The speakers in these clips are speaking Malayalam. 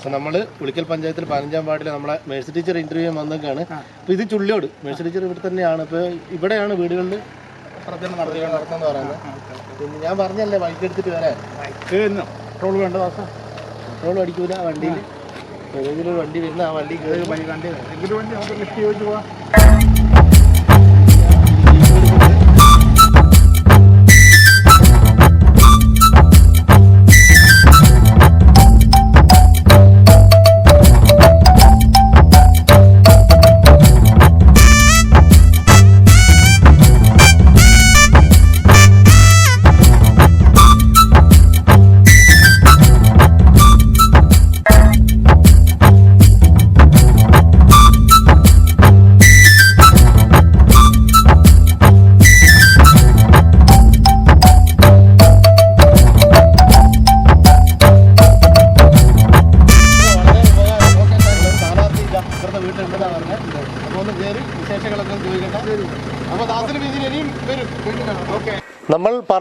വിജയ അപ്പൊ നമ്മൾ ഉളിക്കൽ പഞ്ചായത്തിൽ പതിനഞ്ചാം വാർഡിലെ നമ്മളെ മേഴ്സി ടീച്ചർ ഇന്റർവ്യൂ ചെയ്യാൻ വന്നേക്കാണ്. അപ്പോൾ ഇത് ചുള്ളിയോട്. മേഴ്സി ടീച്ചർ ഇവിടെ തന്നെയാണ്. ഇപ്പൊ ഇവിടെയാണ് വീടുകളിൽ പ്രചരണം നടത്തുന്നത് പറയുന്നത്. ഞാൻ പറഞ്ഞല്ലേ ബൈക്ക് എടുത്തിട്ട് വരാൻ. പെട്രോൾ വേണ്ട ദാസ. പെട്രോൾ അടിക്കൂല വണ്ടിയിൽ ഏതെങ്കിലും ഒരു വണ്ടി വരുന്ന ആ വണ്ടി കയറി വണ്ടി കണ്ടി വണ്ടി നമുക്ക് ലിഫ്റ്റ് ചോദിച്ചു പോവാം.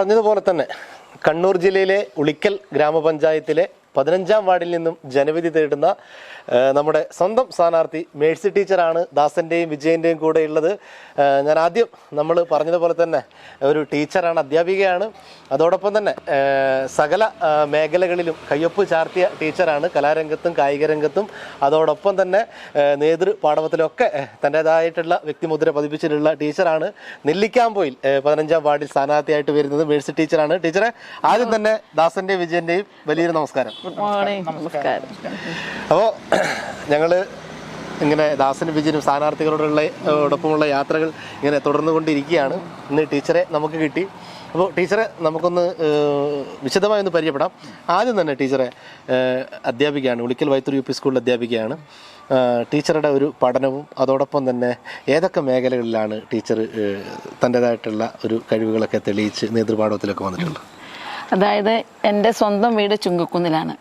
പറഞ്ഞതുപോലെ തന്നെ കണ്ണൂർ ജില്ലയിലെ ഉളിക്കൽ ഗ്രാമപഞ്ചായത്തിലെ പതിനഞ്ചാം വാർഡിൽ നിന്നും ജനവിധി തേടുന്ന നമ്മുടെ സ്വന്തം സ്ഥാനാർത്ഥി മേഴ്സി ടീച്ചറാണ് ദാസന്റെയും വിജയന്റെയും കൂടെ ഉള്ളത്. ഞാൻ ആദ്യം നമ്മൾ പറഞ്ഞതുപോലെ തന്നെ ഒരു ടീച്ചറാണ് അധ്യാപികയാണ്. അതോടൊപ്പം തന്നെ സകല മേഖലകളിലും കയ്യൊപ്പ് ചാർത്തിയ ടീച്ചറാണ്. കലാരംഗത്തും കായിക രംഗത്തും അതോടൊപ്പം തന്നെ നേതൃ പാഠവത്തിലൊക്കെ തന്റേതായിട്ടുള്ള വ്യക്തിമുദ്ര പതിപ്പിച്ചിട്ടുള്ള ടീച്ചറാണ്. നെല്ലിക്കാമ്പോയിൽ പതിനഞ്ചാം വാർഡിൽ സ്ഥാനാർത്ഥിയായിട്ട് വരുന്നത് മേഴ്സി ടീച്ചറാണ്. ടീച്ചറെ ആദ്യം തന്നെ ദാസന്റെയും വിജയന്റെയും വലിയൊരു നമസ്കാരം. ഗുഡ് മോർണിംഗ് നമസ്കാരം. അപ്പോൾ ഞങ്ങൾ ഇങ്ങനെ ദാസനും വിജയനും സ്ഥാനാർത്ഥികളോടുള്ള ഒടൊപ്പമുള്ള യാത്രകൾ ഇങ്ങനെ തുടർന്നു കൊണ്ടിരിക്കുകയാണ് ഇന്ന് ടീച്ചറെ നമുക്ക് കിട്ടി. അപ്പോൾ ടീച്ചറെ നമുക്കൊന്ന് വിശദമായി ഒന്ന് പരിചയപ്പെടാം. ആദ്യം തന്നെ ടീച്ചറെ അധ്യാപികയാണ് ഉളിക്കൽ വൈത്തൂർ യു പി സ്കൂളിൽ അധ്യാപികയാണ്. ടീച്ചറുടെ ഒരു പഠനവും അതോടൊപ്പം തന്നെ ഏതൊക്കെ മേഖലകളിലാണ് ടീച്ചർ തന്റേതായിട്ടുള്ള തന്റെതായിട്ടുള്ള ഒരു കഴിവുകളൊക്കെ തെളിയിച്ച് നേതൃപാഠത്തിലൊക്കെ വന്നിട്ടുള്ളത്? അതായത് എന്റെ സ്വന്തം വീട് ചുങ്കക്കുന്നിലാണ്.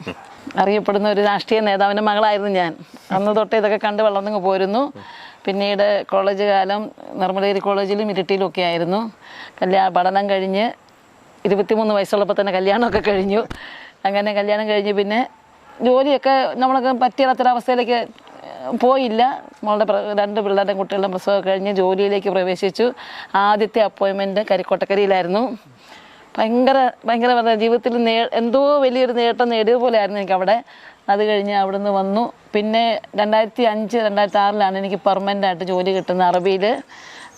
അറിയപ്പെടുന്ന ഒരു രാഷ്ട്രീയ നേതാവിന്റെ മകളായിരുന്നു ഞാൻ. അന്ന് തൊട്ടേ ഇതൊക്കെ കണ്ട് വളർന്നു പോരുന്നു. പിന്നീട് കോളേജ് കാലം നിർമ്മലഗിരി കോളേജിലും ഇരിട്ടിയിലും ഒക്കെ ആയിരുന്നു. കല്യാണ പഠനം കഴിഞ്ഞ് ഇരുപത്തിമൂന്ന് വയസ്സുള്ളപ്പോൾ തന്നെ കല്യാണമൊക്കെ കഴിഞ്ഞു. അങ്ങനെ കല്യാണം കഴിഞ്ഞ് പിന്നെ ജോലിയൊക്കെ നമ്മളൊക്കെ പറ്റിയാത്തൊരവസ്ഥയിലേക്ക് പോയില്ല. നമ്മളുടെ രണ്ട് പിള്ളേരുടെ കുട്ടികളുടെ പ്രസവം കഴിഞ്ഞ് ജോലിയിലേക്ക് പ്രവേശിച്ചു. ആദ്യത്തെ അപ്പോയിൻമെന്റ് കരിക്കോട്ടക്കരയിലായിരുന്നു. ഭയങ്കര ഭയങ്കര പറഞ്ഞ ജീവിതത്തിൽ നേ എന്തോ വലിയൊരു നേട്ടം നേടിയ പോലെ ആയിരുന്നു എനിക്ക് അവിടെ അത് കഴിഞ്ഞ് അവിടുന്ന് വന്നു. പിന്നെ രണ്ടായിരത്തി അഞ്ച് രണ്ടായിരത്തി ആറിലാണ് എനിക്ക് പെർമനന്റ് ആയിട്ട് ജോലി കിട്ടുന്നത് അറബിയിൽ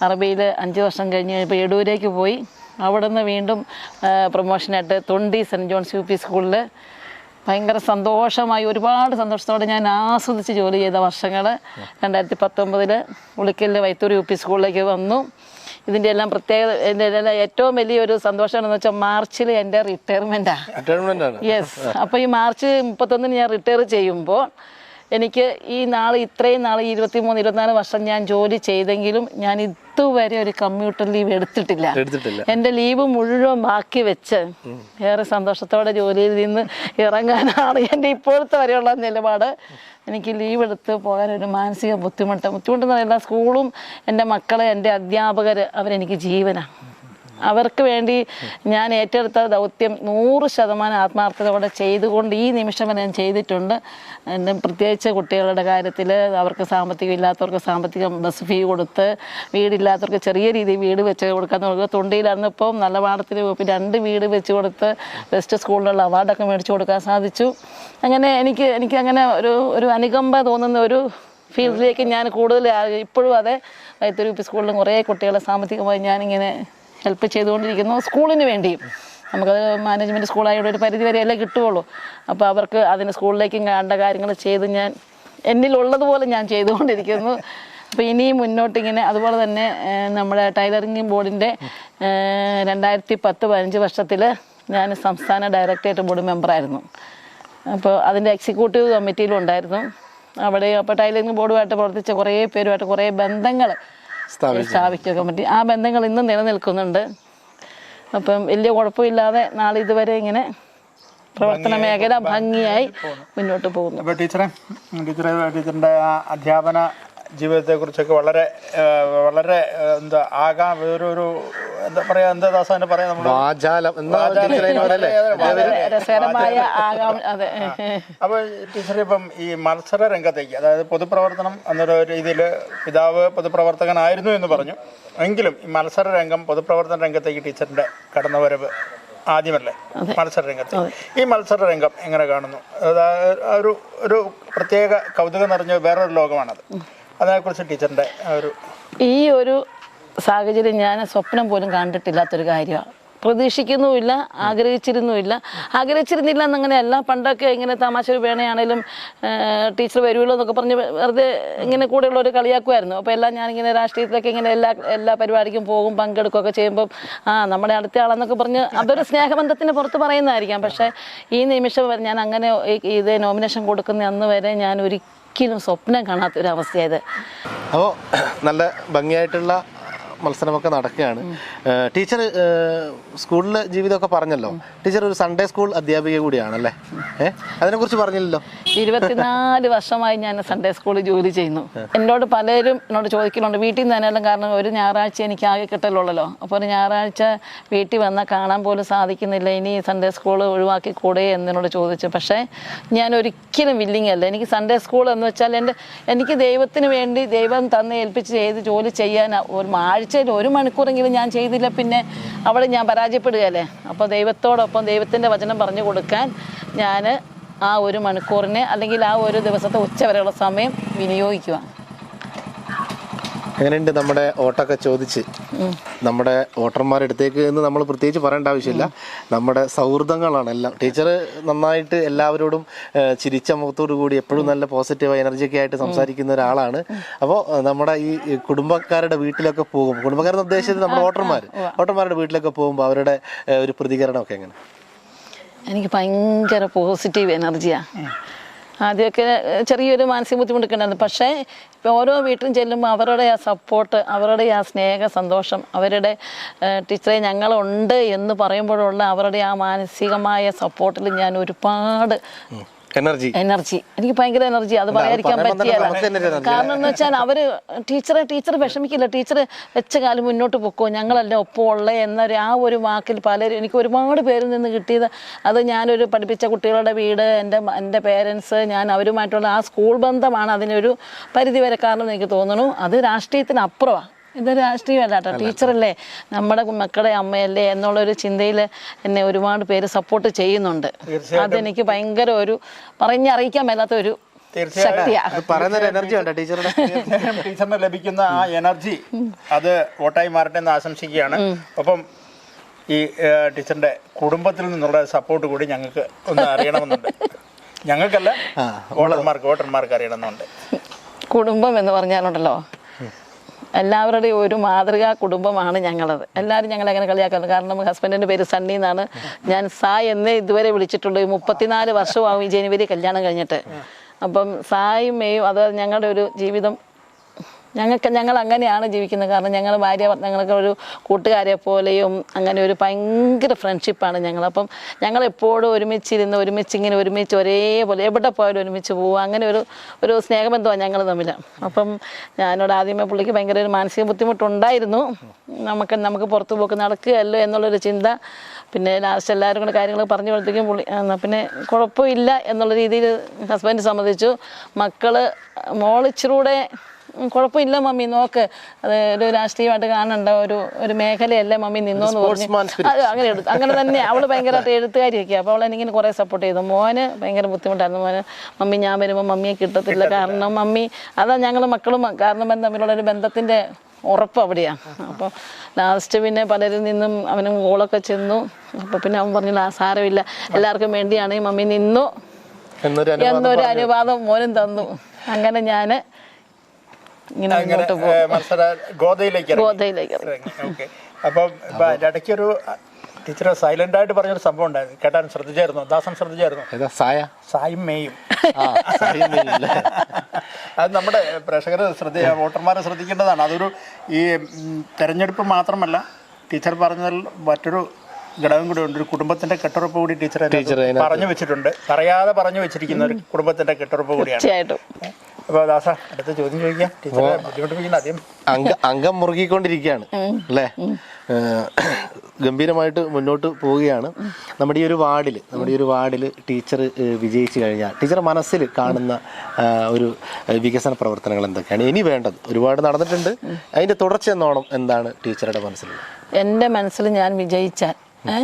അറബിയിൽ അഞ്ച് വർഷം കഴിഞ്ഞ് ഇപ്പോൾ എടൂരേക്ക് പോയി. അവിടുന്ന് വീണ്ടും പ്രൊമോഷനായിട്ട് തൊണ്ടി സെന്റ് ജോൺസ് യു പി സ്കൂളിൽ ഭയങ്കര സന്തോഷമായി ഒരുപാട് സന്തോഷത്തോടെ ഞാൻ ആസ്വദിച്ച് ജോലി ചെയ്ത വർഷങ്ങൾ രണ്ടായിരത്തി പത്തൊമ്പതിൽ ഉളിക്കലിൽ വൈത്തൂർ യു പി സ്കൂളിലേക്ക് വന്നു. ഇതിന്റെ എല്ലാം പ്രത്യേകത ഇതിന്റെ എല്ലാം ഏറ്റവും വലിയൊരു സന്തോഷം എന്ന് വെച്ചാൽ മാർച്ചിൽ എന്റെ റിട്ടയർമെന്റാണ് യെസ് അപ്പോൾ ഈ മാർച്ച് മുപ്പത്തൊന്നിന് ഞാൻ റിട്ടയർ ചെയ്യുമ്പോൾ എനിക്ക് ഈ നാൾ ഇത്രയും നാൾ ഇരുപത്തി മൂന്ന് ഇരുപത്തിനാല് വർഷം ഞാൻ ജോലി ചെയ്തെങ്കിലും ഞാൻ ഇതുവരെ ഒരു കമ്മ്യൂട്ടർ ലീവ് എടുത്തിട്ടില്ല. എന്റെ എന്റെ ലീവ് മുഴുവൻ ബാക്കി വെച്ച് ഏറെ സന്തോഷത്തോടെ ജോലിയിൽ നിന്ന് ഇറങ്ങാനാണ് എന്റെ ഇപ്പോഴത്തെ വരെയുള്ള നിലപാട്. എനിക്ക് ലീവ് എടുത്ത് പോകാൻ ഒരു മാനസിക ബുദ്ധിമുട്ട് ബുദ്ധിമുട്ടെന്ന് പറയുന്ന സ്കൂളും എന്റെ മക്കളെ എന്റെ അധ്യാപകർ അവരെനിക്ക് ജീവനാണ്. അവർക്ക് വേണ്ടി ഞാൻ ഏറ്റെടുത്ത ദൗത്യം നൂറ് ശതമാനം ആത്മാർത്ഥതയോടെ ചെയ്തുകൊണ്ട് ഈ നിമിഷം വരെ ഞാൻ ചെയ്തിട്ടുണ്ട്. പ്രത്യേകിച്ച് കുട്ടികളുടെ കാര്യത്തിൽ അവർക്ക് സാമ്പത്തികം ഇല്ലാത്തവർക്ക് സാമ്പത്തികം ബസ് ഫീ കൊടുത്ത് വീടില്ലാത്തവർക്ക് ചെറിയ രീതിയിൽ വീട് വെച്ച് കൊടുക്കാൻ നോക്കുക. തൊണ്ടിയിലായിരുന്നപ്പോൾ നല്ല പാടത്തിൽ രണ്ട് വീട് വെച്ച് കൊടുത്ത് ബെസ്റ്റ് സ്കൂളിലുള്ള അവാർഡൊക്കെ മേടിച്ചു കൊടുക്കാൻ സാധിച്ചു. അങ്ങനെ എനിക്ക് എനിക്ക് അങ്ങനെ ഒരു ഒരു അനുകമ്പ തോന്നുന്ന ഒരു ഫീൽഡിലേക്ക് ഞാൻ കൂടുതൽ ഇപ്പോഴും അതെ വൈത്തൂർ സ്കൂളിലും കുറേ കുട്ടികളെ സാമ്പത്തികമായി ഞാനിങ്ങനെ ഹെൽപ്പ് ചെയ്തുകൊണ്ടിരിക്കുന്നു സ്കൂളിന് വേണ്ടിയും നമുക്കത് മാനേജ്മെന്റ് സ്കൂളായതുകൊണ്ട് ഒരു പരിധി വരെയല്ലേ കിട്ടുകയുള്ളൂ. അപ്പോൾ അവർക്ക് അതിന് സ്കൂളിലേക്കും വേണ്ട കാര്യങ്ങൾ ചെയ്ത് ഞാൻ എന്നിലുള്ളതുപോലെ ഞാൻ ചെയ്തുകൊണ്ടിരിക്കുന്നു. അപ്പോൾ ഇനിയും മുന്നോട്ടിങ്ങനെ അതുപോലെ തന്നെ നമ്മുടെ ടൈലറിംഗ് ബോർഡിന്റെ രണ്ടായിരത്തി പത്ത് പതിനഞ്ച് വർഷത്തിൽ ഞാൻ സംസ്ഥാന ഡയറക്ടറേറ്റ് ബോർഡ് മെമ്പറായിരുന്നു. അപ്പോൾ അതിന്റെ എക്സിക്യൂട്ടീവ് കമ്മിറ്റിയിലും ഉണ്ടായിരുന്നു. അവിടെ അപ്പോൾ ടൈലറിംഗ് ബോർഡുമായിട്ട് പ്രവർത്തിച്ച കുറേ പേരുമായിട്ട് കുറേ ബന്ധങ്ങൾ സ്ഥാപിച്ചൊക്കെ പറ്റി. ആ ബന്ധങ്ങൾ ഇന്നും നിലനിൽക്കുന്നുണ്ട്. അപ്പം വലിയ കുഴപ്പമില്ലാതെ നാളെ ഇതുവരെ ഇങ്ങനെ പ്രവർത്തന മേഖല ഭംഗിയായി മുന്നോട്ട് പോകുന്നു. അപ്പോൾ ടീച്ചറെ ടീച്ചറെ ടീച്ചറിന്റെ ആ അധ്യാപന ജീവിതത്തെക്കുറിച്ചൊക്കെ വളരെ വളരെ എന്താ ആകാം ഒരു ഒരു എന്താ പറയാ എന്താ ദാസാനെ പറയാ അപ്പൊ ടീച്ചർ ഇപ്പം ഈ മത്സര രംഗത്തേക്ക് അതായത് പൊതുപ്രവർത്തനം എന്നൊരു രീതിയിൽ പിതാവ് പൊതുപ്രവർത്തകനായിരുന്നു എന്ന് പറഞ്ഞു. എങ്കിലും ഈ മത്സര രംഗം പൊതുപ്രവർത്തന രംഗത്തേക്ക് ടീച്ചറിന്റെ കടന്നുവരവ് ആദ്യമല്ലേ? മത്സര രംഗത്ത്. ഈ മത്സര രംഗം എങ്ങനെ കാണുന്നു? അതായത് ഒരു ഒരു പ്രത്യേക കൗതുകം നിറഞ്ഞ വേറൊരു ലോകമാണത്. അതിനെക്കുറിച്ച് ടീച്ചറിന്റെ ആ ഒരു ഈ ഒരു സാഹചര്യം ഞാൻ സ്വപ്നം പോലും കണ്ടിട്ടില്ലാത്തൊരു കാര്യമാണ് പ്രതീക്ഷിക്കുന്നുമില്ല ആഗ്രഹിച്ചിരുന്നുമില്ല. ആഗ്രഹിച്ചിരുന്നില്ല എന്നങ്ങനെയല്ല പണ്ടൊക്കെ ഇങ്ങനെ തമാശ ഒരു വേണയാണേലും ടീച്ചർ വരുമല്ലോ എന്നൊക്കെ പറഞ്ഞ് വെറുതെ ഇങ്ങനെ കൂടെയുള്ള ഒരു കളിയാക്കുമായിരുന്നു അപ്പോൾ എല്ലാം ഞാനിങ്ങനെ രാഷ്ട്രീയത്തിലൊക്കെ ഇങ്ങനെ എല്ലാ എല്ലാ പരിപാടിക്കും പോകും പങ്കെടുക്കുകയൊക്കെ ചെയ്യുമ്പോൾ ആ നമ്മുടെ അടുത്ത ആളെന്നൊക്കെ പറഞ്ഞ് അതൊരു സ്നേഹബന്ധത്തിന് പുറത്ത് പറയുന്നതായിരിക്കാം. പക്ഷേ ഈ നിമിഷം ഞാൻ അങ്ങനെ ഇത് നോമിനേഷൻ കൊടുക്കുന്ന അന്ന് വരെ ഞാൻ ഒരിക്കലും സ്വപ്നം കാണാത്തൊരവസ്ഥയായത്. അപ്പോൾ നല്ല ഭംഗിയായിട്ടുള്ള മത്സരമൊക്കെ നടക്കുകയാണ്. ടീച്ചർ സ്കൂളിലെ ജീവിതമൊക്കെ പറഞ്ഞല്ലോ. ടീച്ചർ ഒരു സൺഡേ സ്കൂൾ അധ്യാപിക കൂടിയാണല്ലേ? ഏഹ് അതിനെക്കുറിച്ച് പറഞ്ഞില്ലല്ലോ. ഇരുപത്തിനാല് വർഷമായി ഞാൻ സൺഡേ സ്കൂളിൽ ജോലി ചെയ്യുന്നു. എന്നോട് പലരും എന്നോട് ചോദിക്കുന്നുണ്ട് വീട്ടിൽ നിന്ന് തന്നെയല്ല കാരണം ഒരു ഞായറാഴ്ച എനിക്ക് ആകെ കിട്ടലുള്ളല്ലോ. അപ്പോൾ ഒരു ഞായറാഴ്ച വീട്ടിൽ വന്നാൽ കാണാൻ പോലും സാധിക്കുന്നില്ല. ഇനി സൺഡേ സ്കൂൾ ഒഴിവാക്കി കൂടെ എന്നോട് ചോദിച്ചു. പക്ഷേ ഞാൻ ഒരിക്കലും വില്ലിങ് അല്ല. എനിക്ക് സൺഡേ സ്കൂൾ എന്ന് വെച്ചാൽ എന്റെ എനിക്ക് ദൈവത്തിന് വേണ്ടി ദൈവം തന്നെ ഏൽപ്പിച്ച് ചെയ്ത് ജോലി ചെയ്യാൻ ഒരു ആഴ്ചയിൽ ഒരു മണിക്കൂറെങ്കിലും ഞാൻ ചെയ്തില്ല പിന്നെ അവിടെ ഞാൻ പരാജയപ്പെടുകയല്ലേ? അപ്പോൾ ദൈവത്തോടൊപ്പം ദൈവത്തിന്റെ വചനം പറഞ്ഞു കൊടുക്കാൻ ഞാൻ ആ ഒരു മണിക്കൂറിന് അല്ലെങ്കിൽ ആ ഒരു ദിവസത്തെ ഉച്ച വരെയുള്ള സമയം വിനിയോഗിക്കുക എങ്ങനെയുണ്ട് നമ്മുടെ ഓട്ടൊക്കെ ചോദിച്ച്. നമ്മുടെ വോട്ടർമാരുടെ അടുത്തേക്ക് എന്ന് നമ്മൾ പ്രത്യേകിച്ച് പറയേണ്ട ആവശ്യമില്ല. നമ്മുടെ സൗഹൃദങ്ങളാണ് എല്ലാം. ടീച്ചർ നന്നായിട്ട് എല്ലാവരോടും ചിരിച്ച മുഖത്തോടു കൂടി എപ്പോഴും നല്ല പോസിറ്റീവ് എനർജിയൊക്കെ ആയിട്ട് സംസാരിക്കുന്ന ഒരാളാണ്. അപ്പോൾ നമ്മുടെ ഈ കുടുംബക്കാരുടെ വീട്ടിലൊക്കെ പോകും. കുടുംബക്കാരെന്ന് ഉദ്ദേശിച്ചത് നമ്മുടെ വോട്ടർമാർ വോട്ടർമാരുടെ വീട്ടിലൊക്കെ പോകുമ്പോൾ അവരുടെ ഒരു പ്രതികരണമൊക്കെ എങ്ങനെ? എനിക്ക് ഭയങ്കര പോസിറ്റീവ് എനർജിയാണ് ആദ്യമൊക്കെ ചെറിയൊരു മാനസിക ബുദ്ധിമുട്ടൊക്കെ ഉണ്ടായിരുന്നു. പക്ഷേ ഇപ്പോൾ ഓരോ വീട്ടിലും ചെല്ലുമ്പോൾ അവരുടെ ആ സപ്പോർട്ട് അവരുടെ ആ സ്നേഹ സന്തോഷം അവരുടെ ടീച്ചറെ ഞങ്ങളുണ്ട് എന്ന് പറയുമ്പോഴുള്ള അവരുടെ ആ മാനസികമായ സപ്പോർട്ടിൽ ഞാൻ ഒരുപാട് എനർജി എനർജി എനിക്ക് ഭയങ്കര എനർജി അത് പറയാതിരിക്കാൻ പറ്റിയല്ല. കാരണം എന്ന് വെച്ചാൽ അവർ ടീച്ചറെ ടീച്ചർ വിഷമിക്കില്ല. ടീച്ചർ വെച്ച കാലം മുന്നോട്ട് പൊക്കോ. ഞങ്ങളല്ല ഒപ്പം ഉള്ള എന്നൊരു ആ ഒരു വാക്കിൽ പലരും എനിക്ക് ഒരുപാട് പേരിൽ നിന്ന് കിട്ടിയത് അത് ഞാനൊരു പഠിപ്പിച്ച കുട്ടികളുടെ വീട് എന്റെ എന്റെ പേരൻസ് ഞാൻ അവരുമായിട്ടുള്ള ആ സ്കൂൾ ബന്ധമാണ് അതിനൊരു പരിധി വരെ കാരണം എനിക്ക് തോന്നുന്നു. അത് രാഷ്ട്രീയത്തിനപ്പുറമാണ് ഇത് രാഷ്ട്രീയമല്ല കേട്ടോ. ടീച്ചറല്ലേ നമ്മുടെ മക്കളുടെ അമ്മയല്ലേ എന്നുള്ളൊരു ചിന്തയിൽ എന്നെ ഒരുപാട് പേര് സപ്പോർട്ട് ചെയ്യുന്നുണ്ട്. അതെനിക്ക് ഭയങ്കര ഒരു പറഞ്ഞറിയിക്കാൻ മേലാത്ത ഒരു ടീച്ചറിന് ലഭിക്കുന്ന ആ എനർജി അത് വോട്ടായി മാറട്ടെ എന്ന് ആശംസിക്കുകയാണ്. ഒപ്പം ഈ ടീച്ചറിന്റെ കുടുംബത്തിൽ നിന്നുള്ള സപ്പോർട്ട് കൂടി ഞങ്ങൾക്ക് ഒന്ന് അറിയണമെന്നുണ്ട്. ഞങ്ങൾക്കല്ല വോട്ടർമാർക്ക് വോട്ടർമാർക്ക് അറിയണമെന്നുണ്ട്. കുടുംബം എന്ന് പറഞ്ഞാലുണ്ടല്ലോ എല്ലാവരുടെയും ഒരു മാതൃകാ കുടുംബമാണ് ഞങ്ങളത്. എല്ലാവരും ഞങ്ങളെ അങ്ങനെ കളിയാക്കുന്നത് കാരണം ഹസ്ബൻഡിന്റെ പേര് സണ്ണി എന്നാണ്. ഞാൻ സായ് എന്നേ ഇതുവരെ വിളിച്ചിട്ടുള്ളൂ. മുപ്പത്തിനാല് വർഷമാവും ഈ ജനുവരി കല്യാണം കഴിഞ്ഞിട്ട്. അപ്പം സായും മേയും അത് ഞങ്ങളുടെ ഒരു ജീവിതം ഞങ്ങൾക്ക് ഞങ്ങൾ അങ്ങനെയാണ് ജീവിക്കുന്നത്. കാരണം ഞങ്ങൾ ഭാര്യ ഞങ്ങൾക്ക് ഒരു കൂട്ടുകാരെ പോലെയും അങ്ങനെ ഒരു ഭയങ്കര ഫ്രണ്ട്ഷിപ്പാണ് ഞങ്ങൾ. അപ്പം ഞങ്ങൾ എപ്പോഴും ഒരുമിച്ചിരുന്ന് ഒരുമിച്ച് ഇങ്ങനെ ഒരുമിച്ച് ഒരേപോലെ എവിടെ പോയാലും ഒരുമിച്ച് പോവുക. അങ്ങനെ ഒരു ഒരു സ്നേഹബന്ധമാണ് ഞങ്ങൾ തമ്മിൽ. അപ്പം ഞാനോട് ആദ്യമേ പുള്ളിക്ക് ഭയങ്കര ഒരു മാനസിക ബുദ്ധിമുട്ടുണ്ടായിരുന്നു. നമുക്ക് നമുക്ക് പുറത്തു പോക്ക് നടക്കുകയല്ലോ എന്നുള്ളൊരു ചിന്ത. പിന്നെ ലാസ്റ്റ് എല്ലാവരും കൂടെ കാര്യങ്ങൾ പറഞ്ഞു കൊടുത്തേക്കും ആ, പിന്നെ കുഴപ്പമില്ല എന്നുള്ള രീതിയിൽ ഹസ്ബൻഡ് സമ്മതിച്ചു. മക്കൾ മോളിച്ചിലൂടെ കുഴപ്പമില്ല മമ്മി. നോക്ക്. അത് ഒരു രാഷ്ട്രീയമായിട്ട് കാണണ്ട. ഒരു ഒരു മേഖലയല്ലേ മമ്മി നിന്നോന്ന് പറഞ്ഞു. അത് അങ്ങനെ എടുത്തു അങ്ങനെ തന്നെ. അവൾ ഭയങ്കരമായിട്ട് എഴുത്തുകാരിയൊക്കെ അപ്പോൾ അവൾ എനിക്കിങ്ങനെ കുറേ സപ്പോർട്ട് ചെയ്തു. മോന് ഭയങ്കര ബുദ്ധിമുട്ടായിരുന്നു. മോന് മമ്മി ഞാൻ വരുമ്പോൾ മമ്മിയെ കിട്ടത്തില്ല. കാരണം മമ്മി അതാ ഞങ്ങൾ മക്കളും കാരണം തമ്മിലുള്ള ഒരു ബന്ധത്തിന്റെ ഉറപ്പ് അവിടെയാണ് അപ്പോൾ ലാസ്റ്റ് പിന്നെ പലരിൽ നിന്നും അവനും ഓളൊക്കെ ചെന്നു. അപ്പോൾ പിന്നെ അവൻ പറഞ്ഞു "ആ, സാരമില്ല. എല്ലാവർക്കും വേണ്ടിയാണ് ഈ മമ്മി നിന്നു. എന്നൊരു അനുവാദം മോനും തന്നു. അങ്ങനെ ഞാൻ ഇങ്ങനെ മുന്നോട്ട് പോകും. മത്സര ഗോതയിലേക്ക്. ഗോതയിലേക്ക് ഓക്കെ. അപ്പം ഇപ്പൊ ഇടയ്ക്കൊരു ടീച്ചർ സൈലന്റ് ആയിട്ട് പറഞ്ഞൊരു സംഭവം ഉണ്ടായിരുന്നു. കേട്ടാൻ ശ്രദ്ധിച്ചായിരുന്നു? ദാസൻ ശ്രദ്ധിച്ചായിരുന്നു? സായ? സായും മേയും. അത് നമ്മുടെ പ്രേക്ഷകർ ശ്രദ്ധ വോട്ടർമാരെ ശ്രദ്ധിക്കേണ്ടതാണ്. അതൊരു ഈ തെരഞ്ഞെടുപ്പ് മാത്രമല്ല ടീച്ചർ പറഞ്ഞതിൽ മറ്റൊരു ഘടകം കൂടി ഉണ്ട്. ഒരു കുടുംബത്തിന്റെ കെട്ടുറപ്പ് കൂടി ടീച്ചർ പറഞ്ഞു വെച്ചിട്ടുണ്ട്. പറയാതെ പറഞ്ഞു വെച്ചിരിക്കുന്ന ഒരു കുടുംബത്തിന്റെ കെട്ടുറപ്പ് കൂടിയാണ്. അപ്പോൾ ദാസ അടുത്ത ചോദ്യം ചോദിക്കാം. ടീച്ചറെ ബുദ്ധിമുട്ടിപ്പിക്കുന്ന ആദ്യം. അംഗ അംഗം മുറുകിക്കൊണ്ടിരിക്കുകയാണ് അല്ലേ? ഗംഭീരമായിട്ട് മുന്നോട്ട് പോവുകയാണ്. നമ്മുടെ ഈ ഒരു വാർഡിൽ നമ്മുടെ ഈ ഒരു വാർഡിൽ ടീച്ചർ വിജയിച്ചു കഴിഞ്ഞാൽ ടീച്ചർ മനസ്സിൽ കാണുന്ന ഒരു വികസന പ്രവർത്തനങ്ങൾ എന്തൊക്കെയാണ്? ഇനി വേണ്ടത് ഒരുപാട് നടന്നിട്ടുണ്ട്. അതിന്റെ തുടർച്ച എന്നോണം എന്താണ് ടീച്ചറുടെ മനസ്സിൽ എന്റെ മനസ്സിൽ ഞാൻ വിജയിച്ചാൽ ഏ?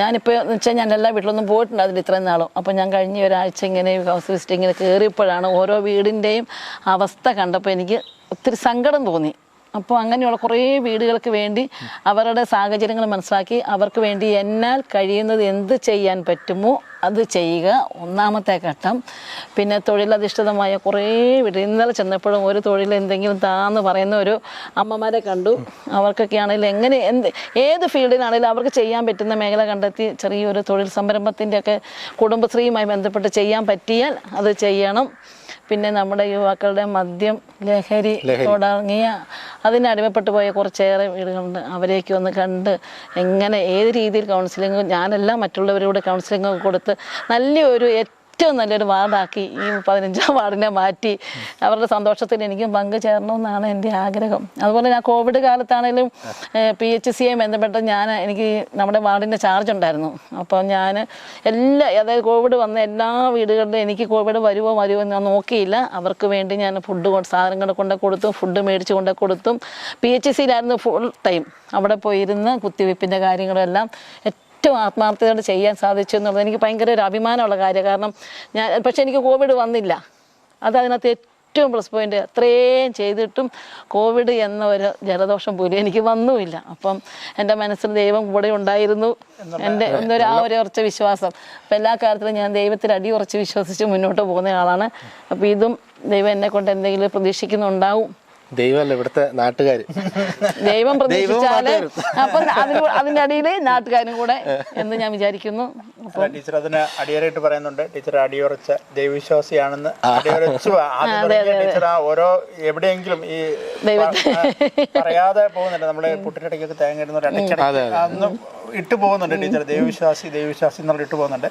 ഞാനിപ്പോൾ എന്ന് വെച്ചാൽ ഞാൻ എല്ലാ വീട്ടിലൊന്നും പോയിട്ടുണ്ട് അതിൽ ഇത്രയും നാളും. അപ്പോൾ ഞാൻ കഴിഞ്ഞ ഒരാഴ്ച ഇങ്ങനെ ഹൗസ് വിസിറ്റിങ്ങിന് കയറിയപ്പോഴാണ് ഓരോ വീടിന്റെയും അവസ്ഥ കണ്ടപ്പോൾ എനിക്ക് ഒത്തിരി സങ്കടം തോന്നി. അപ്പോൾ അങ്ങനെയുള്ള കുറേ വീടുകൾക്ക് വേണ്ടി അവരുടെ സാഹചര്യങ്ങൾ മനസ്സിലാക്കി അവർക്ക് വേണ്ടി എന്നാൽ കഴിയുന്നത് എന്ത് ചെയ്യാൻ പറ്റുമോ അത് ചെയ്യുക. ഒന്നാമത്തെ ഘട്ടം. പിന്നെ തൊഴിലധിഷ്ഠിതമായ കുറേ വീട്. ഇന്നലെ ചെന്നപ്പോഴും ഒരു തൊഴിൽ എന്തെങ്കിലും താന്ന് പറയുന്ന ഒരു അമ്മമാരെ കണ്ടു. അവർക്കൊക്കെ ആണെങ്കിലും എങ്ങനെ എന്ത് ഏത് ഫീൽഡിലാണെങ്കിലും അവർക്ക് ചെയ്യാൻ പറ്റുന്ന മേഖല കണ്ടെത്തി ചെറിയൊരു തൊഴിൽ സംരംഭത്തിന്റെയൊക്കെ കുടുംബശ്രീയുമായി ബന്ധപ്പെട്ട് ചെയ്യാൻ പറ്റിയാൽ അത് ചെയ്യണം. പിന്നെ നമ്മുടെ യുവാക്കളുടെ മദ്യം ലഹരി തുടങ്ങിയ അതിനടിമപ്പെട്ടു പോയ കുറച്ചേറെ വീടുകളുണ്ട്. അവരെയൊക്കെ ഒന്ന് കണ്ട് എങ്ങനെ ഏത് രീതിയിൽ കൗൺസിലിംഗ് ഞാനെല്ലാം മറ്റുള്ളവരോട് കൗൺസിലിംഗ് കൊടുത്ത് നല്ലൊരു ഏറ്റവും നല്ലൊരു വാർഡാക്കി ഈ പതിനഞ്ചാം വാർഡിനെ മാറ്റി. അവരുടെ സന്തോഷത്തിൽ എനിക്കും പങ്കു ചേരണമെന്നാണ് എന്റെ ആഗ്രഹം. അതുപോലെ ഞാൻ കോവിഡ് കാലത്താണേലും പി എച്ച് സിയെ ബന്ധപ്പെട്ട് ഞാൻ എനിക്ക് നമ്മുടെ വാർഡിന്റെ ചാർജ് ഉണ്ടായിരുന്നു. അപ്പോൾ ഞാൻ എല്ലാ അതായത് കോവിഡ് വന്ന എല്ലാ വീടുകളിലും എനിക്ക് കോവിഡ് വരുമോ വരുമോ എന്ന് ഞാൻ നോക്കിയില്ല. അവർക്ക് വേണ്ടി ഞാൻ ഫുഡ് സാധനങ്ങൾ കൊണ്ട് കൊടുത്തും ഫുഡ് മേടിച്ച് കൊണ്ട് കൊടുത്തും. പി എച്ച് സിയിലായിരുന്നു ഫുൾ ടൈം അവിടെ പോയിരുന്ന് കുത്തിവെപ്പിന്റെ കാര്യങ്ങളെല്ലാം ഏറ്റവും ആത്മാർത്ഥതയോടെ ചെയ്യാൻ സാധിച്ചു എന്നുള്ളത് എനിക്ക് ഭയങ്കര ഒരു അഭിമാനമുള്ള കാര്യം. കാരണം ഞാൻ പക്ഷെ എനിക്ക് കോവിഡ് വന്നില്ല. അത് അതിനകത്ത് ഏറ്റവും പ്ലസ് പോയിന്റ് അത്രയും ചെയ്തിട്ടും കോവിഡ് എന്ന ഒരു ജലദോഷം പോലും എനിക്ക് വന്നുമില്ല. അപ്പം എന്റെ മനസ്സിൽ ദൈവം കൂടെ ഉണ്ടായിരുന്നു. എന്റെ എന്തൊരു ആ ഒരു ഉറച്ച വിശ്വാസം. അപ്പം എല്ലാ കാര്യത്തിലും ഞാൻ ദൈവത്തിൽ അടി ഉറച്ച് വിശ്വസിച്ച് മുന്നോട്ട് പോകുന്ന ആളാണ്. അപ്പം ഇതും ദൈവം എന്നെ കൊണ്ട് എന്തെങ്കിലും പ്രതീക്ഷിക്കുന്നുണ്ടാവും. ദൈവമല്ല ഇവിടുത്തെ നാട്ടുകാർ ദൈവം പ്രതീക്ഷിച്ചാൽ അപ്പൊ അതിന് അതിന്റെ അടിയിൽ നാട്ടുകാരും കൂടെ എന്ന് ഞാൻ വിചാരിക്കുന്നു. ടീച്ചർ അതിന് അടിയറായിട്ട് പറയുന്നുണ്ട്. ടീച്ചർ അടിയുറച്ച ദൈവവിശ്വാസിയാണെന്ന് അടിയുറച്ചു ടീച്ചർ ആ ഓരോ എവിടെയെങ്കിലും ഈ പറയാതെ പോകുന്നുണ്ട് നമ്മൾ പുട്ടിനിടയ്ക്കൊക്കെ തേങ്ങ ഇടുന്ന ഇട്ട് പോകുന്നുണ്ട് ടീച്ചർ. ദൈവവിശ്വാസി ദൈവവിശ്വാസി എന്നുള്ള ഇട്ട് പോകുന്നുണ്ട്.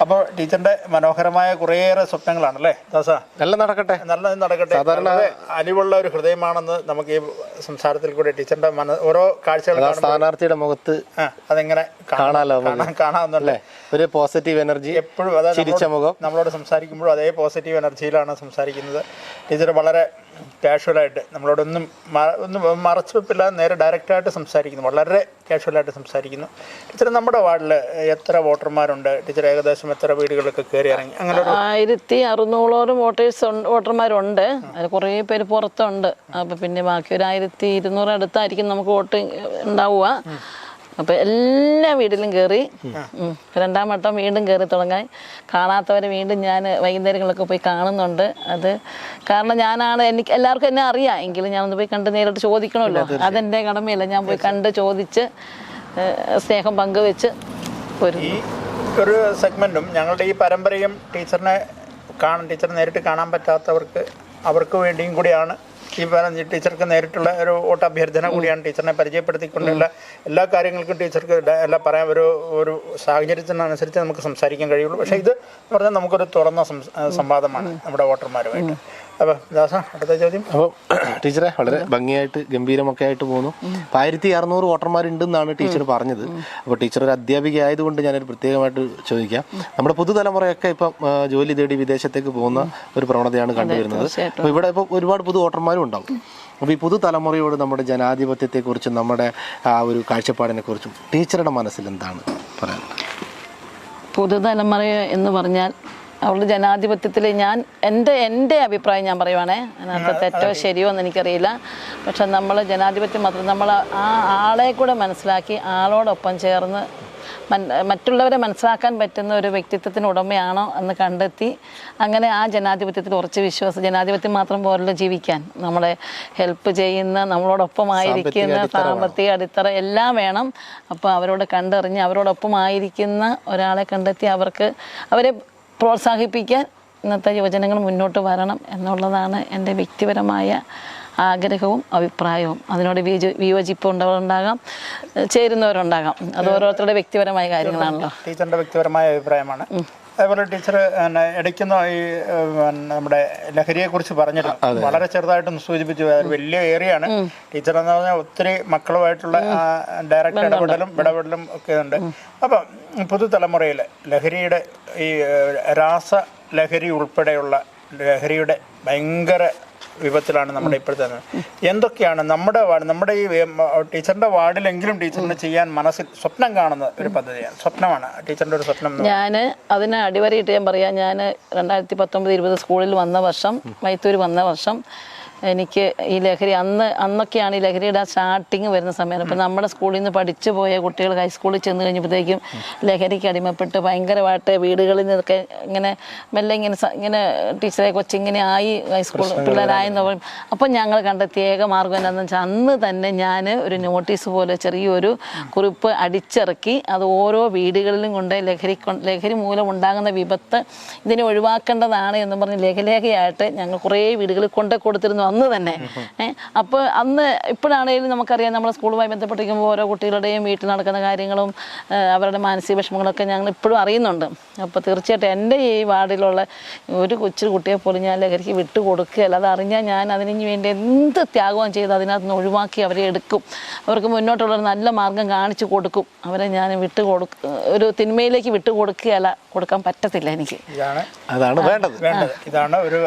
അപ്പോൾ ടീച്ചറിന്റെ മനോഹരമായ കുറേയേറെ സ്വപ്നങ്ങളാണ് അല്ലേ ദാസ. നല്ല നടക്കട്ടെ. നല്ലത് നടക്കട്ടെ. സാധാരണ അലിവുള്ള ഒരു ഹൃദയമാണെന്ന് നമുക്ക് ഈ സംസാരത്തിൽ കൂടെ ടീച്ചറിന്റെ മന ഓരോ കാഴ്ചകൾ സ്ഥാനാർത്ഥിയുടെ മുഖത്ത് അതെങ്ങനെ കാണാം- കാണാലോ നമുക്ക്. ഒരു പോസിറ്റീവ് എനർജി എപ്പോഴും അതായത് നമ്മളോട് സംസാരിക്കുമ്പോഴും അതേ പോസിറ്റീവ് എനർജിയിലാണ് സംസാരിക്കുന്നത്. ടീച്ചർ വളരെ കാഷ്വലായിട്ട് നമ്മളോടൊന്നും ഒന്നും മറച്ചു വെപ്പില്ലാതെ നേരെ ഡയറക്റ്റായിട്ട് സംസാരിക്കുന്നു. വളരെ കാഷ്വലായിട്ട് സംസാരിക്കുന്നു. ടീച്ചർ നമ്മുടെ വാർഡിൽ എത്ര വോട്ടർമാരുണ്ട്? ടീച്ചർ ഏകദേശം എത്ര വീടുകളൊക്കെ കയറി ഇറങ്ങി? അങ്ങനെ ആയിരത്തി അറുന്നൂറോളം വോട്ടേഴ്സ് വോട്ടർമാരുണ്ട്. അതിൽ കുറേ പേര് പുറത്തുണ്ട്. അപ്പം പിന്നെ ബാക്കി ഒരു ആയിരത്തി ഇരുന്നൂറ് അടുത്തായിരിക്കും നമുക്ക് വോട്ട് ഉണ്ടാവുക. അപ്പൊ എല്ലാ വീട്ടിലും കയറി രണ്ടാം വട്ടം വീണ്ടും കയറി തുടങ്ങാൻ. കാണാത്തവരെ വീണ്ടും ഞാൻ വൈകുന്നേരങ്ങളൊക്കെ പോയി കാണുന്നുണ്ട്. അത് കാരണം ഞാനാണ് എനിക്ക് എല്ലാവർക്കും എന്നെ അറിയാം. എങ്കിലും ഞാനൊന്ന് പോയി കണ്ട് നേരിട്ട് ചോദിക്കണമല്ലോ. അതെന്റെ കടമയല്ല. ഞാൻ പോയി കണ്ട് ചോദിച്ച് സ്നേഹം പങ്കുവെച്ച് ഈ ഒരു സെഗ്മെന്റും ഞങ്ങളുടെ ഈ പരമ്പരയും ടീച്ചറിനെ കാണാൻ ടീച്ചർ നേരിട്ട് കാണാൻ പറ്റാത്തവർക്ക് അവർക്ക് വേണ്ടിയും കൂടിയാണ് ഈ പറഞ്ഞ ടീച്ചർക്ക് നേരിട്ടുള്ള ഒരു വോട്ട് അഭ്യർത്ഥന കൂടിയാണ് ടീച്ചറിനെ പരിചയപ്പെടുത്തിക്കൊണ്ടുള്ള എല്ലാ കാര്യങ്ങൾക്കും ടീച്ചർക്ക് എല്ലാം പറയാൻ ഒരു ഒരു സാഹചര്യത്തിനനുസരിച്ച് നമുക്ക് സംസാരിക്കാൻ കഴിയുള്ളൂ. പക്ഷേ ഇത് പറഞ്ഞാൽ നമുക്കൊരു തുറന്ന സംവാദമാണ് നമ്മുടെ വോട്ടർമാരുമായിട്ട്. അപ്പോൾ ദാസ അടുത്ത ചോദ്യം. അപ്പോൾ ടീച്ചറെ വളരെ ഭംഗിയായിട്ട് ഗംഭീരമൊക്കെ ആയിട്ട് പോകുന്നു. അപ്പോൾ ആയിരത്തി അറുന്നൂറ് വോട്ടർമാരുണ്ടെന്നാണ് ടീച്ചർ പറഞ്ഞത്. അപ്പോൾ ടീച്ചർ ഒരു അധ്യാപിക ആയതുകൊണ്ട് ഞാനൊരു പ്രത്യേകമായിട്ട് ചോദിക്കാം. നമ്മുടെ പുതുതലമുറയൊക്കെ ഇപ്പം ജോലി തേടി വിദേശത്തേക്ക് പോകുന്ന ഒരു പ്രവണതയാണ് കണ്ടുവരുന്നത്. അപ്പോൾ ഇവിടെ ഇപ്പോൾ ഒരുപാട് പുതു വോട്ടർമാരും ഉണ്ടാവും. അപ്പോൾ ഈ പുതുതലമുറയോട് നമ്മുടെ ജനാധിപത്യത്തെക്കുറിച്ചും നമ്മുടെ ആ ഒരു കാഴ്ചപ്പാടിനെ കുറിച്ചും ടീച്ചറുടെ മനസ്സിൽ എന്താണ് പറയാൻ പുതുതലമുറ എന്ന് പറഞ്ഞാൽ അവരുടെ ജനാധിപത്യത്തിൽ ഞാൻ എന്റെ എന്റെ അഭിപ്രായം ഞാൻ പറയുവാണേ. അതിനകത്ത് തെറ്റോ ശരിയോ എന്ന് എനിക്കറിയില്ല. പക്ഷെ നമ്മൾ ജനാധിപത്യം മാത്രം നമ്മൾ ആ ആളെ കൂടെ മനസ്സിലാക്കി ആളോടൊപ്പം ചേർന്ന് മറ്റുള്ളവരെ മനസ്സിലാക്കാൻ പറ്റുന്ന ഒരു വ്യക്തിത്വത്തിന് ഉടമയാണോ എന്ന് കണ്ടെത്തി അങ്ങനെ ആ ജനാധിപത്യത്തിൽ ഉറച്ച് വിശ്വാസം ജനാധിപത്യം മാത്രം പോരല്ലോ ജീവിക്കാൻ. നമ്മളെ ഹെൽപ്പ് ചെയ്യുന്ന നമ്മളോടൊപ്പമായിരിക്കുന്ന സാമ്പത്തിക അടിത്തറ എല്ലാം വേണം. അപ്പോൾ അവരോട് കണ്ടറിഞ്ഞ് അവരോടൊപ്പം ആയിരിക്കുന്ന ഒരാളെ കണ്ടെത്തി അവർക്ക് അവരെ പ്രോത്സാഹിപ്പിക്കാൻ ഇന്നത്തെ യുവജനങ്ങൾ മുന്നോട്ട് വരണം എന്നുള്ളതാണ് എന്റെ വ്യക്തിപരമായ ആഗ്രഹവും അഭിപ്രായവും. അതിനോട് വിയോജി വിയോജിപ്പ് ഉണ്ടാകാം ചേരുന്നവരുണ്ടാകാം. അത് ഓരോരുത്തരുടെ വ്യക്തിപരമായ കാര്യങ്ങളാണല്ലോ. ടീച്ചറിന്റെ വ്യക്തിപരമായ അഭിപ്രായമാണ്. അതേപോലെ ടീച്ചർ പിന്നെ ഇടയ്ക്കുന്ന ഈ നമ്മുടെ ലഹരിയെ കുറിച്ച് പറഞ്ഞിട്ടുണ്ട് വളരെ ചെറുതായിട്ടൊന്ന് സൂചിപ്പിച്ചു. അതൊരു വലിയ ഏറിയാണ് ടീച്ചർ എന്ന് പറഞ്ഞാൽ ഒത്തിരി മക്കളുമായിട്ടുള്ള ഡയറക്റ്റ് ഇടപെടലും ഇടപെടലും ഒക്കെ ഉണ്ട് അപ്പം പുതുതലമുറയിൽ ലഹരിയുടെ ഈ രാസ ലഹരി ഉൾപ്പെടെയുള്ള ലഹരിയുടെ ഭയങ്കര വിപത്തിലാണ് നമ്മുടെ ഇപ്പോഴത്തെ എന്തൊക്കെയാണ് നമ്മുടെ നമ്മുടെ ഈ ടീച്ചറിന്റെ വാർഡിലെങ്കിലും ടീച്ചറിന് ചെയ്യാൻ മനസ്സിൽ സ്വപ്നം കാണുന്ന ഒരു പദ്ധതിയാണ്. സ്വപ്നമാണ്. ടീച്ചറിന്റെ ഒരു സ്വപ്നം ഞാൻ അതിന് അടിവരയിട്ട് ഞാൻ പറയാം. ഞാൻ രണ്ടായിരത്തി പത്തൊമ്പത് ഇരുപത് സ്കൂളിൽ വന്ന വർഷം മൈത്തൂർ വന്ന വർഷം എനിക്ക് ഈ ലഹരി അന്ന് അന്നൊക്കെയാണ് ഈ ലഹരിയുടെ സ്റ്റാർട്ടിങ് വരുന്ന സമയം. അപ്പം നമ്മുടെ സ്കൂളിൽ നിന്ന് പഠിച്ചു പോയ കുട്ടികൾ ഹൈസ്കൂളിൽ ചെന്ന് കഴിഞ്ഞപ്പോഴത്തേക്കും ലഹരിക്ക് അടിമപ്പെട്ട് ഭയങ്കരമായിട്ട് വീടുകളിൽ നിന്നൊക്കെ ഇങ്ങനെ മെല്ലെ ഇങ്ങനെ ഇങ്ങനെ ടീച്ചറെ കൊച്ചിങ്ങനെ ആയി ഹൈസ്കൂൾ പിള്ളേരായെന്ന് പറയും അപ്പം ഞങ്ങൾ കണ്ടെത്തിയ ഏക മാർഗം എന്താണെന്ന് വെച്ചാൽ അന്ന് തന്നെ ഞാൻ ഒരു നോട്ടീസ് പോലെ ചെറിയൊരു കുറിപ്പ് അടിച്ചിറക്കി അത് ഓരോ വീടുകളിലും കൊണ്ട് ലഹരി ലഹരി മൂലം ഉണ്ടാകുന്ന വിപത്ത് ഇതിനെ ഒഴിവാക്കേണ്ടതാണ് എന്ന് പറഞ്ഞ് ലേഖലേഖയായിട്ട് ഞങ്ങൾ കുറേ വീടുകളിൽ കൊണ്ട് കൊടുത്തിരുന്നു. അന്ന് തന്നെ. അപ്പോൾ അന്ന് ഇപ്പോഴാണെങ്കിലും നമുക്കറിയാം നമ്മളെ സ്കൂളുമായി ബന്ധപ്പെട്ടിരിക്കുമ്പോൾ ഓരോ കുട്ടികളുടെയും വീട്ടിൽ നടക്കുന്ന കാര്യങ്ങളും അവരുടെ മാനസിക വിഷമങ്ങളൊക്കെ ഞങ്ങൾ ഇപ്പോഴും അറിയുന്നുണ്ട്. അപ്പോൾ തീർച്ചയായിട്ടും എന്റെ ഈ വാർഡിലുള്ള ഒരു കൊച്ചു കുട്ടിയെ പോലും ഞാൻ ലഹരിക്ക് വിട്ടു കൊടുക്കുകയല്ല. അത് അറിഞ്ഞാൽ ഞാൻ അതിന് വേണ്ടി എന്ത് ത്യാഗവും ചെയ്ത് അതിനകത്ത് നിന്ന് ഒഴിവാക്കി അവരെ എടുക്കും. അവർക്ക് മുന്നോട്ടുള്ള ഒരു നല്ല മാർഗം കാണിച്ചു കൊടുക്കും. അവരെ ഞാൻ വിട്ടു കൊടുക്ക ഒരു തിന്മയിലേക്ക് വിട്ടു കൊടുക്കുകയല്ല. കൊടുക്കാൻ പറ്റത്തില്ല എനിക്ക്. ഇതാണ് അതാണ് വേണ്ടത്. ഇതാണ് ഒരു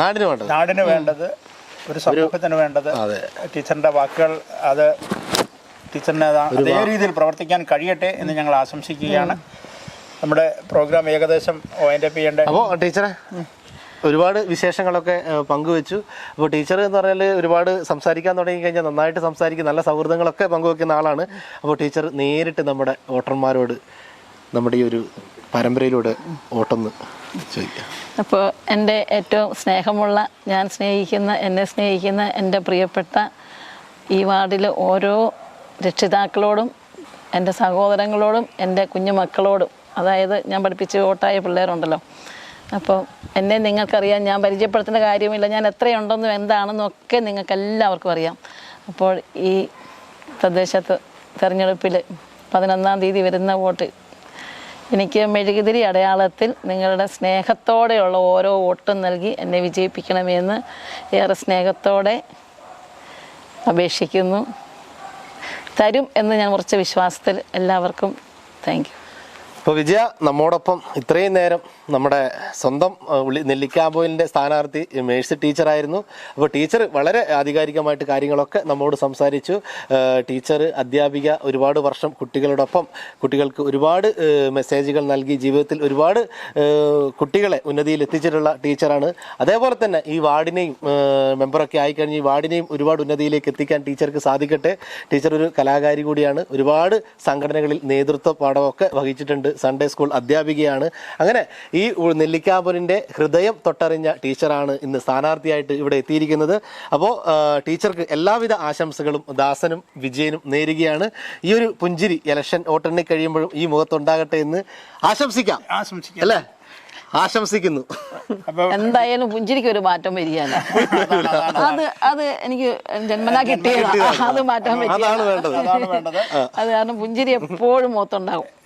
നാടിന് വേണ്ടത്. നാടിന് വേണ്ടത്. ഒരു സമൂഹത്തിന് വേണ്ടത്. ടീച്ചറിന്റെ വാക്കുകൾ അത് ടീച്ചറിന് അത് രീതിയിൽ പ്രവർത്തിക്കാൻ കഴിയട്ടെ എന്ന് ഞങ്ങൾ ആശംസിക്കുകയാണ്. നമ്മുടെ പ്രോഗ്രാം ഏകദേശം വൈൻഡ് അപ്പ് ചെയ്യേണ്ട അപ്പോൾ ടീച്ചറെ ഒരുപാട് വിശേഷങ്ങളൊക്കെ പങ്കുവെച്ചു. അപ്പോൾ ടീച്ചർ എന്ന് പറഞ്ഞാൽ ഒരുപാട് സംസാരിക്കാൻ തുടങ്ങി കഴിഞ്ഞാൽ നന്നായിട്ട് സംസാരിക്കും നല്ല സൗഹൃദങ്ങളൊക്കെ പങ്കുവെക്കുന്ന ആളാണ്. അപ്പോൾ ടീച്ചർ നേരിട്ട് നമ്മുടെ വോട്ടർമാരോട് നമ്മുടെ ഈ ഒരു പരമ്പരയിലൂടെ വോട്ടൊന്ന് ചോദിക്കാം. അപ്പോൾ എന്റെ ഏറ്റവും സ്നേഹമുള്ള ഞാൻ സ്നേഹിക്കുന്ന എന്നെ സ്നേഹിക്കുന്ന എന്റെ പ്രിയപ്പെട്ട ഈ വാർഡിലെ ഓരോ രക്ഷിതാക്കളോടും എന്റെ സഹോദരങ്ങളോടും എന്റെ കുഞ്ഞു മക്കളോടും അതായത് ഞാൻ പഠിപ്പിച്ച് വോട്ടായ പിള്ളേരുണ്ടല്ലോ. അപ്പോൾ എന്നെ നിങ്ങൾക്കറിയാം ഞാൻ പരിചയപ്പെടുത്തേണ്ട കാര്യമില്ല ഞാൻ എത്രയുണ്ടെന്നും എന്താണെന്നും ഒക്കെ നിങ്ങൾക്ക് എല്ലാവർക്കും അറിയാം. അപ്പോൾ ഈ തദ്ദേശത്ത് തെരഞ്ഞെടുപ്പിൽ പതിനൊന്നാം തീയതി വരുന്ന വോട്ട് എനിക്ക് മെഴുകുതിരി അടയാളത്തിൽ നിങ്ങളുടെ സ്നേഹത്തോടെയുള്ള ഓരോ വോട്ടും നൽകി എന്നെ വിജയിപ്പിക്കണമെന്ന് ഏറെ സ്നേഹത്തോടെ അപേക്ഷിക്കുന്നു. തരും എന്ന് ഞാൻ കുറച്ച് വിശ്വാസത്തിൽ എല്ലാവർക്കും താങ്ക് അപ്പോൾ വിജയ നമ്മോടൊപ്പം ഇത്രയും നേരം നമ്മുടെ സ്വന്തം നെല്ലിക്കാമ്പോയിലിന്റെ സ്ഥാനാർത്ഥി മേഴ്സി ടീച്ചറായിരുന്നു അപ്പോൾ ടീച്ചർ വളരെ ആധികാരികമായിട്ട് കാര്യങ്ങളൊക്കെ നമ്മോട് സംസാരിച്ചു. ടീച്ചർ അധ്യാപിക ഒരുപാട് വർഷം കുട്ടികളോടൊപ്പം കുട്ടികൾക്ക് ഒരുപാട് മെസ്സേജുകൾ നൽകി ജീവിതത്തിൽ ഒരുപാട് കുട്ടികളെ ഉന്നതിയിൽ എത്തിച്ചിട്ടുള്ള ടീച്ചറാണ്. അതേപോലെ തന്നെ ഈ വാർഡിനെയും മെമ്പറൊക്കെ ആയിക്കഴിഞ്ഞ് ഈ വാർഡിനെയും ഒരുപാട് ഉന്നതിയിലേക്ക് എത്തിക്കാൻ ടീച്ചർക്ക് സാധിക്കട്ടെ. ടീച്ചർ ഒരു കലാകാരി കൂടിയാണ്. ഒരുപാട് സംഘടനകളിൽ നേതൃത്വ പാഠമൊക്കെ വഹിച്ചിട്ടുണ്ട്. സൺഡേ സ്കൂൾ അധ്യാപികയാണ്. അങ്ങനെ ഈ ഉ- ഹൃദയം തൊട്ടറിഞ്ഞ ടീച്ചറാണ് ഇന്ന് സ്ഥാനാർത്ഥിയായിട്ട് ഇവിടെ എത്തിയിരിക്കുന്നത്. അപ്പോൾ ടീച്ചർക്ക് എല്ലാവിധ ആശംസകളും ദാസനും വിജയനും നേരുകയാണ്. ഈ ഒരു പുഞ്ചിരി ഇലക്ഷൻ വോട്ടെണ്ണി കഴിയുമ്പോഴും ഈ മുഖത്തുണ്ടാകട്ടെ എന്ന് ആശംസിക്കാം. ആശംസിക്കാം. അല്ലേ? ആശംസിക്കുന്നു. അപ്പോൾ എന്തായാലും പുഞ്ചിരിക്ക് ഒരു മാറ്റം വരികയാണ്. അത് അത് എനിക്ക് ജന്മനാ കിട്ടിയത്. അത് മാറ്റാൻ അതാണ് പറ്റിയ വേണ്ടത്. അതാണ് വേണ്ടത്. അത് കാരണം പുഞ്ചിരി എപ്പോഴും മുഖത്തുണ്ടാകും.